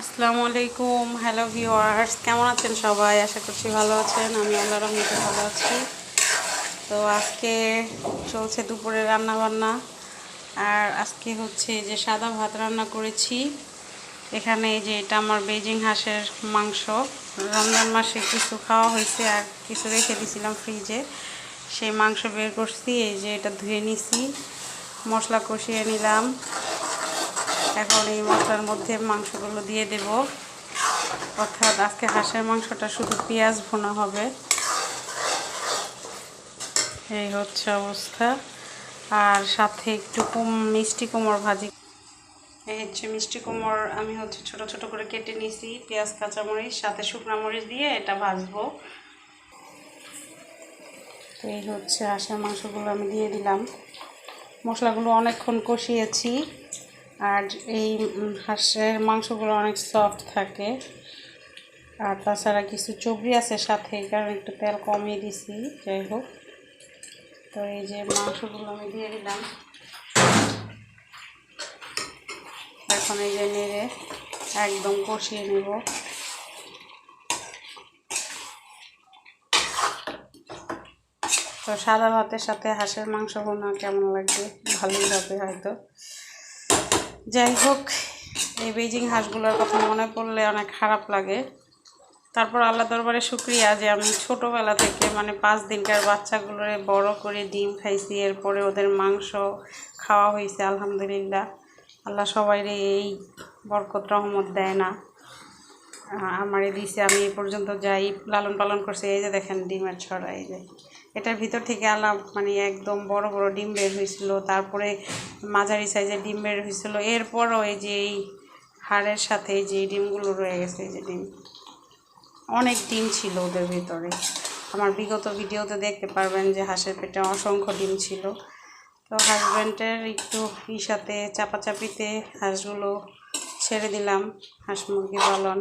আসসালামু আলাইকুম, hello viewers, কেমন আছেন সবাই? আশা করছি ভালো আছেন, আমি আল্লাহ রহমতে ভালো আছি। তো আজকে চলছে দুপুরে রান্না বান্না আর আজকে হচ্ছে যে সাদা ভাত রান্না করেছি। এখানে যে এটা আমার বেজিং হাঁসের মাংস। রমজান মাসে কিছু খাওয়া হয়েছে, আর কিছু রেখে দিয়েছিলাম ফ্রিজে। সেই মাংস বের করছি, এই যে এটা ধুয়ে নিছি, মশলা কষিয়ে নিলাম। এখন এই মশলার মধ্যে মাংসগুলো দিয়ে দেব। অর্থাৎ আজকে হাঁসের মাংসটা শুধু পেঁয়াজ ভুনা হবে। এই হচ্ছে অবস্থা। আর সাথে একটু কম, মিষ্টি কুমড় ভাজি। এই হচ্ছে মিষ্টি কুমড়। আমি হচ্ছে ছোট ছোট করে কেটে নিয়েছি। পেঁয়াজ, কাঁচামরিচ, সাথে শুকনো মরিচ দিয়ে এটা ভাজবো। এই হচ্ছে হাঁসের মাংসগুলো আমি দিয়ে দিলাম। মশলাগুলো অনেকক্ষণ কষিয়েছি। আর এই হাঁসের মাংসগুলো অনেক সফট থাকে। আর তাছাড়া কিছু চবড়ি আছে সাথে, এই কারণে একটু তেল কমিয়ে দিছি, যাই হোক। তো এই যে মাংসগুলো আমি দিয়ে দিলাম। এখন এই যে নেড়ে একদম কষিয়ে নেব। তো সাদা ভাতের সাথে হাঁসের মাংস ভুনা কেমন লাগবে? ভালোই হবে হয়তো। যাই হোক, এই বেজিং হাঁসগুলোর কথা মনে পড়লে অনেক খারাপ লাগে। তারপর আল্লাহ দরবারে শুক্রিয়া যে আমি ছোটোবেলা থেকে মানে পাঁচ দিনকার বাচ্চাগুলোরে বড় করে ডিম খাইছি, এরপরে ওদের মাংস খাওয়া হয়েছে আলহামদুলিল্লাহ। আল্লাহ সবাইরে এই বরকত, রহমত দেয় না। আমারে দিছে, আমি এই পর্যন্ত যাই, লালন পালন করছি, এই যে দেখেন ডিমের ছড়া, এই যে। এটার ভিতর থেকে আলাম মানে একদম বড় বড় ডিম বের হয়েছিল। তারপরে মাঝারি সাইজের ডিম বের হয়েছিল। এরপরও এই যে এই হাড়ের সাথে যে ডিমগুলো রয়ে গেছে যে ডিম। অনেক ডিম ছিল ওদের ভিতরে। আমার বিগত ভিডিওতে দেখতে পারবেন যে হাঁসের পেটে অসংখ্য ডিম ছিল। তো হাজব্যান্ডের একটু ইসাতে, চাপাচাপিতে হাঁসগুলো ছেড়ে দিলাম, হাঁস মুরগি পালন।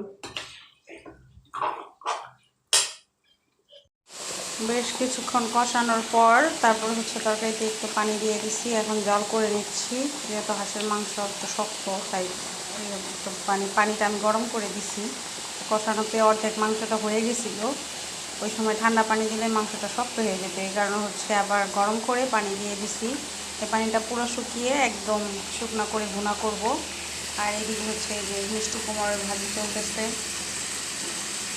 বেশ কিছুক্ষণ কষানোর পর তারপর হচ্ছে তরকারিতে একটু পানি দিয়ে দিছি। এখন জল করে নিচ্ছি, যেহেতু হাঁসের মাংস একটু শক্ত, তাই পানি, পানিটা আমি গরম করে দিছি। কষানোতে অর্ধেক মাংসটা হয়ে গেছিল। ওই সময় ঠান্ডা পানি দিলে মাংসটা শক্ত হয়ে যেত, এই কারণে হচ্ছে আবার গরম করে পানি দিয়ে দিছি। এই পানিটা পুরো শুকিয়ে একদম শুকনো করে ভুনা করব। আর এদিকে হচ্ছে যে মিষ্টি কুমড়ের ভাজি চলতেছে।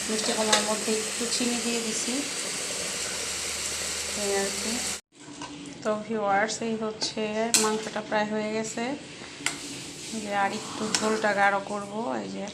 মিষ্টি কুমড়ের মধ্যে একটু চিনি দিয়ে দিছি। এই আর কি। তো ভিওয়ার্স এই হচ্ছে মাংসটা প্রায় হয়ে গেছে। যে আর একটু ঝোলটা গাঢ় করব, এই যে।